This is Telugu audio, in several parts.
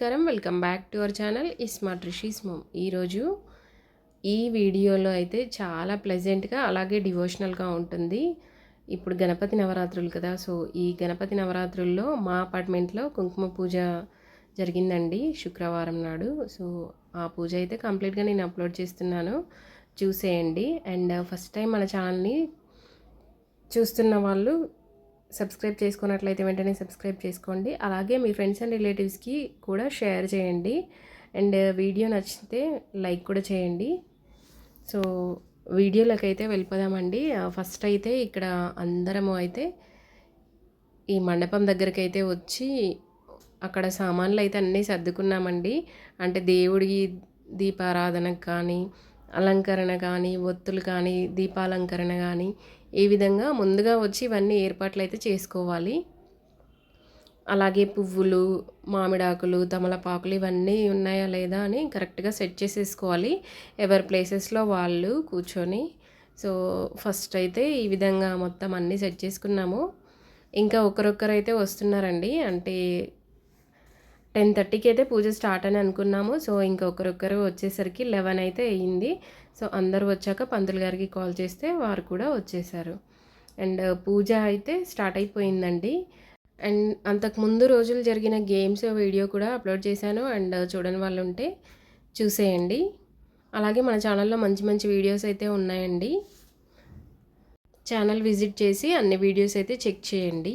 నమస్కారం. Welcome back to our channel. Smart Rishi's mom. ఈరోజు ఈ వీడియోలో అయితే చాలా ప్లెజెంట్గా అలాగే డివోషనల్గా ఉంటుంది. ఇప్పుడు గణపతి నవరాత్రులు కదా సో ఈ గణపతి నవరాత్రుల్లో మా అపార్ట్మెంట్లో కుంకుమ పూజ జరిగిందండి శుక్రవారం నాడు. సో ఆ పూజ అయితే కంప్లీట్గా నేను అప్లోడ్ చేస్తున్నాను. చూసేయండి. అండ్ ఫస్ట్ టైం మన ఛానల్ని చూస్తున్న వాళ్ళు సబ్స్క్రైబ్ చేసుకున్నట్లయితే వెంటనే సబ్స్క్రైబ్ చేసుకోండి. అలాగే మీ ఫ్రెండ్స్ అండ్ రిలేటివ్స్కి కూడా షేర్ చేయండి. అండ్ వీడియో నచ్చితే లైక్ కూడా చేయండి. సో వీడియోలోకి అయితే వెళ్ళిపోదామండి ఫస్ట్ అయితే ఇక్కడ అందరము అయితే ఈ మండపం దగ్గరికి అయితే వచ్చి అక్కడ సామాన్లు అయితే అన్నీ సర్దుకున్నామండి. అంటే దేవుడికి దీపారాధనకు కానీ అలంకరణ కానీ ఒత్తులు కానీ దీపాలంకరణ కానీ ఈ విధంగా ముందుగా వచ్చి ఇవన్నీ ఏర్పాట్లు అయితే చేసుకోవాలి. అలాగే పువ్వులు మామిడాకులు తమలపాకులు ఇవన్నీ ఉన్నాయా లేదా అని కరెక్ట్గా సెట్ చేసేసుకోవాలి. ఎవరి ప్లేసెస్లో వాళ్ళు కూర్చొని. సో ఫస్ట్ అయితే ఈ విధంగా మొత్తం అన్నీ సెట్ చేసుకున్నాము. ఇంకా ఒకరొక్కరు అయితే వస్తున్నారండి. అంటే టెన్ థర్టీకి అయితే పూజ స్టార్ట్ అని అనుకున్నాము. సో ఇంకొకరొకరు వచ్చేసరికి లెవెన్ అయితే అయ్యింది సో అందరూ వచ్చాక పంతులు గారికి కాల్ చేస్తే వారు కూడా వచ్చేసారు. అండ్ పూజ అయితే స్టార్ట్ అయిపోయిందండి. అండ్ అంతకు ముందు రోజులు జరిగిన గేమ్స్ వీడియో కూడా అప్లోడ్ చేశాను. అండ్ చూడని వాళ్ళు ఉంటే చూసేయండి. అలాగే మన ఛానల్లో మంచి మంచి వీడియోస్ అయితే ఉన్నాయండి. ఛానల్ విజిట్ చేసి అన్ని వీడియోస్ అయితే చెక్ చేయండి.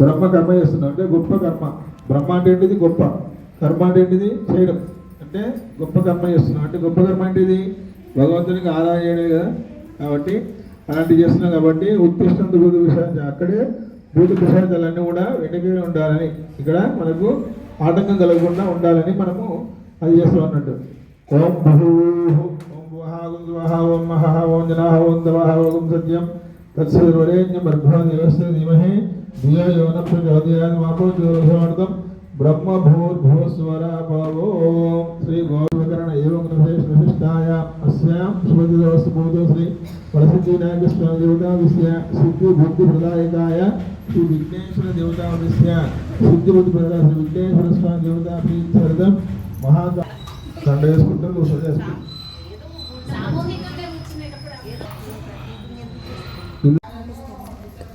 బ్రహ్మ కర్మ చేస్తున్నాం. అంటే గొప్ప కర్మ. బ్రహ్మ అంటే ఏంటిది? గొప్ప. కర్మ అంటే ఏంటిది? చేయడం. అంటే గొప్ప కర్మ చేస్తున్నాం. అంటే గొప్ప కర్మ అంటే భగవంతునికి ఆదాయం చేయడం కదా. కాబట్టి అలాంటివి చేస్తున్నాం కాబట్టి ఉత్తిష్టం భూత విషయం అక్కడే భూత పిశాచాలన్నీ కూడా వెంటనే ఉండాలని ఇక్కడ మనకు ఆటంకం కలగకుండా ఉండాలని మనము అది చేస్తాం అన్నట్టు. ఓం భూ ఓం వహా ఓం మహా ఓం జనాహ ఓం దవాహ ఓం సత్యం. తత్సర్వరేణ్యం బ్రహ్మ దేవస్య ధీమహే धिया यौन प्रचोदयान वापो जोरधोर्धम ब्रह्म भूर भूस्वर पावो श्री गौरवकरण एवं नभेश नभिष्टाया अस्याम सुभदिदोस्त बोधो श्री परसिद्धिनायक स्वामी देवता विषय सिद्धि बुद्धि प्रदायकाय श्री विघ्नेश्वर देवता विषय सिद्धि बुद्धि प्रदा श्री विघ्नेश्वर स्वामी देवता प्रीत सर्दम महादा संडे स्कूटर दूसरे स्कूटर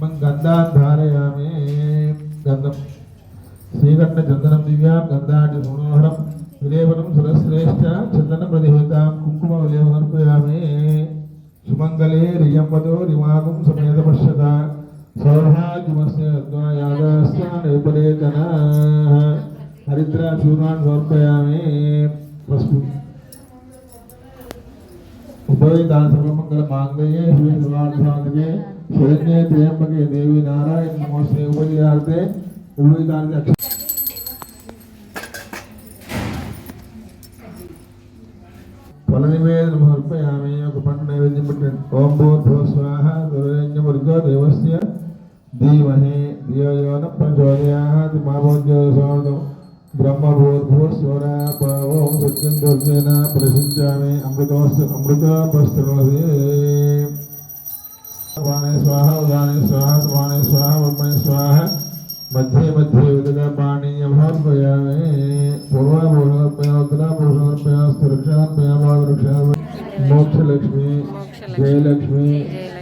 గంధాన్ ధారయామి గంధం శ్రీకण्ठ చందనం దివ్యాం గంధాటి మనోహరం విలేపనం సురశ్రేష్ట చందన ప్రతిహేతాం కుంకుమ విలేపనర్పయామి సుమంగళే రియంవతో రిమాగం సమేత పశ్యత సౌభాగ్యమస్య యాదాస్యానుపలేతన హరిద్ర చూర్ణాన్ని సమర్పయామి పసుపు ఉపవేదాన సర్వమంగళ మాంగళ్యే శివే సర్వార్థాంతకే శరణ్యే త్రయంబకే దేవి నారాయణ నమోస్తే ఉపజయార్తే ఉపవేదానికి అక్ష ఫల సమర్పయామి ఒక పంట నైవేద్యం ఓం స్వాహ దుర్యజ్ఞముర్గో దేవస్య ధీమహి ధియోయోన ప్రచోదయాత్ బ్రహ్మ స్వర यज्ञेन अमृत अमृतवस् अमृतवस्तृणसे सर्वाणे स्वाहा उदाने स्वाहा सर्वाणे स्वाहा ब्रह्मणे स्वाहा मध्ये मध्ये उदकपाणीयभावयामि पूर्वापूर्णर्पया पुरुषोर्पयास्तुरक्षार्पया पादरक्षार्पया मोक्षलक्ष्मी जयलक्ष्मी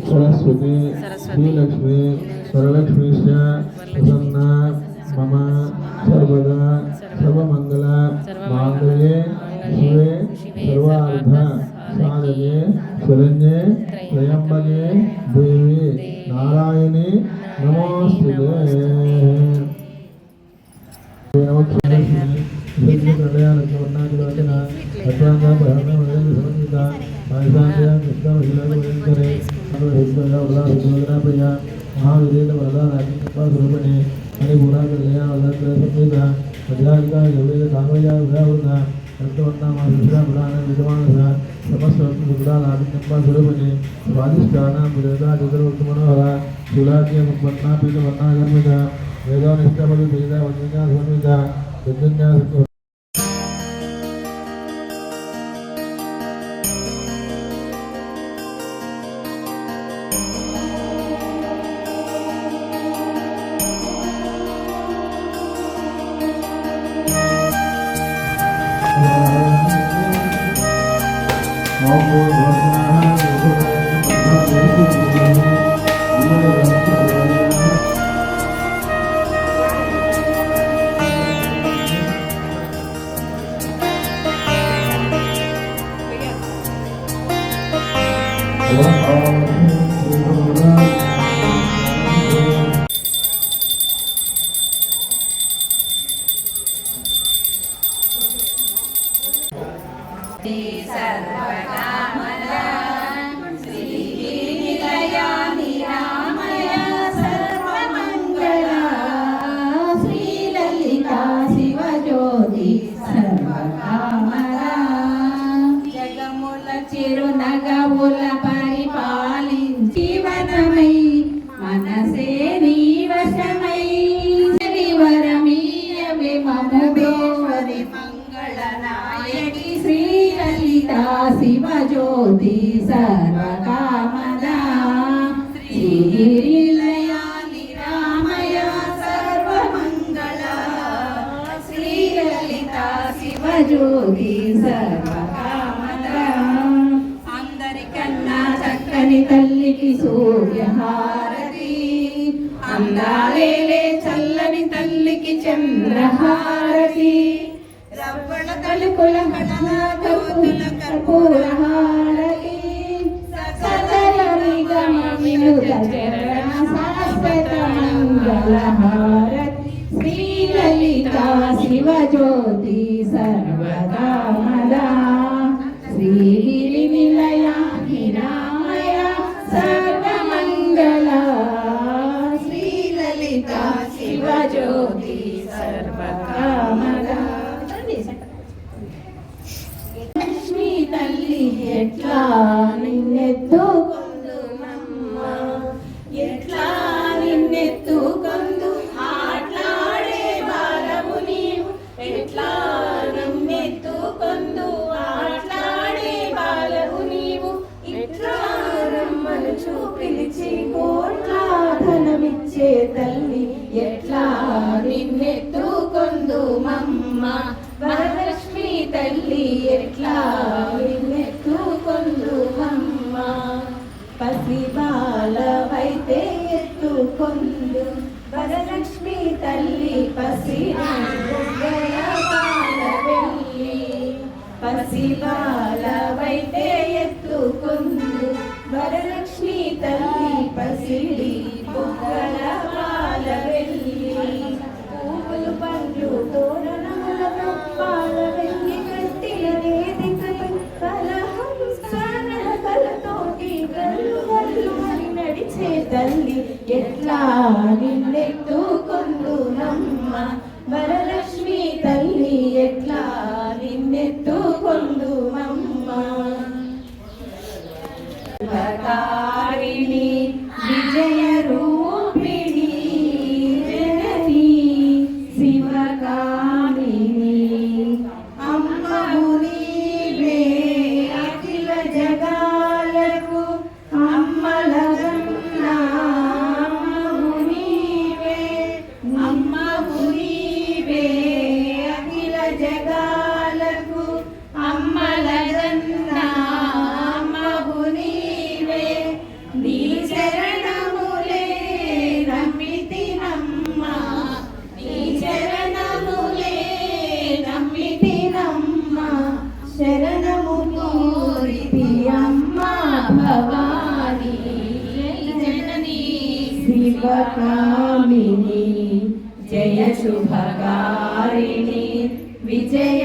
सरस्वती श्रीलक्ष्मी सरलक्ष्मी మహావిధేయుల వరదాని హరి పురాకల్యాణ వదత్రేత మధ్యాధిక యవేద కామయ విరావృత రక్తవర్ణ విశ్రా పురాణ విద్యమాన సమస్త సుగుణాల ఆదిత్యంబ సురభని స్వాదిష్టాన విరేదా చతుర్వక్త మనోహర శూలాగ్య ముప్పన్న వర్ణాగర్మిత వేదో వేద వన్యా ధ్వనిత యజ్ఞ శ్రీలలితా శివజ్యోతి సర్వకామదా శ్రీలయా నిరామయ సర్వమంగళ. శ్రీలలితా శివజ్యోతి సర్వకామద అందరికన్నా చక్కని తల్లికి సూర్యహారతి. అందాలేలే చల్లని తల్లికి చంద్రహారతి కర్పూరహారతి సకల నిగమమినుత చరణ శాశ్వత మంగళహారతి శ్రీలలితా శివజ్యోతి సర్వకామదా శ్రీగిరి నిరామయ సర్వమంగళ శ్రీలలితా శివజ్యోతి లక్ష్మీ తల్లి ఎట్లా ఎట్లా నిన్నెత్తుకొందు? ఆట్లాడే బాలము నీవు. ఎట్లా నిన్నెత్తుకొందు ఆట్లాడే బాలము నీవు. ఇట్లా రమ్మను కోట్ల ధనమిచ్చే తల్లి. ఎట్లా నిన్నెత్తుకొందు మమ్మ ఎత్తుకొందు వరలక్ష్మి తల్లి పసి బాల వెళ్ళి పసిబాలవైతే ఎత్తుకొందు వరలక్ష్మి తల్లి పసిడి బుగ్గల బాల ఎట్లా నిన్నెత్తుకొందు నమ్మ శరణము కోరితి అమ్మ భవాని. శివకామిని జయ శుభకారిణి విజయ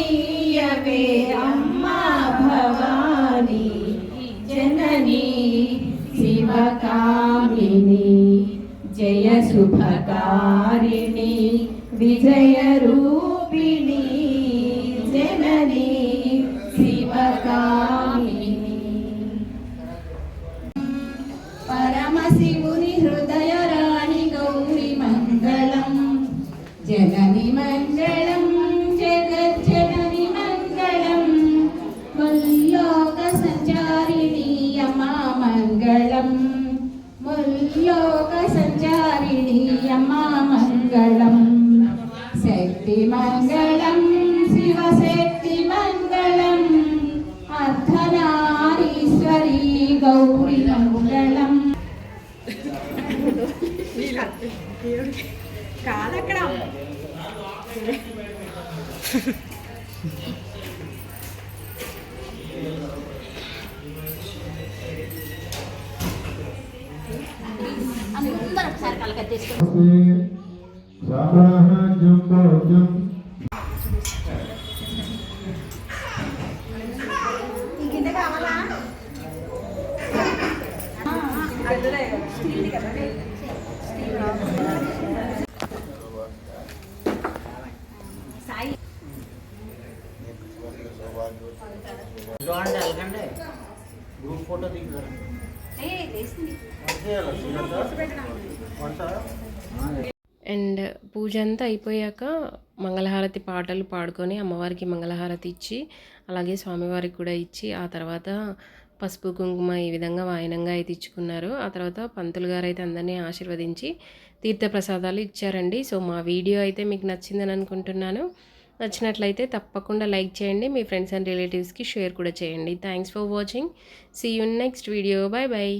జయమునీయవే అమ్మా భవాని జనని శివకామిని జయ శుభకారిణి విజయ రూపిణి జనని శివకామిని. పరమశివుని హృదయ రాణి గౌరి మంగళం జనని మంగళం గౌరి మంగళం సామ్రాజ్యం భోజ్యం చూడండి గ్రూప్ ఫోటో దిగుతారు అండ్ పూజ అంతా అయిపోయాక మంగళహారతి పాటలు పాడుకొని అమ్మవారికి మంగళహారతి ఇచ్చి అలాగే స్వామివారికి కూడా ఇచ్చి ఆ తర్వాత పసుపు కుంకుమ ఈ విధంగా వాయనంగా అయితే ఇచ్చుకున్నారు. ఆ తర్వాత పంతులు గారు అయితే అందరినీ ఆశీర్వదించి తీర్థప్రసాదాలు ఇచ్చారండి. సో మా వీడియో అయితే మీకు నచ్చిందని అనుకుంటున్నాను. నచ్చినట్లయితే తప్పకుండా లైక్ చేయండి. మీ ఫ్రెండ్స్ అండ్ రిలేటివ్స్కి షేర్ కూడా చేయండి. Thanks for watching. See you next video bye bye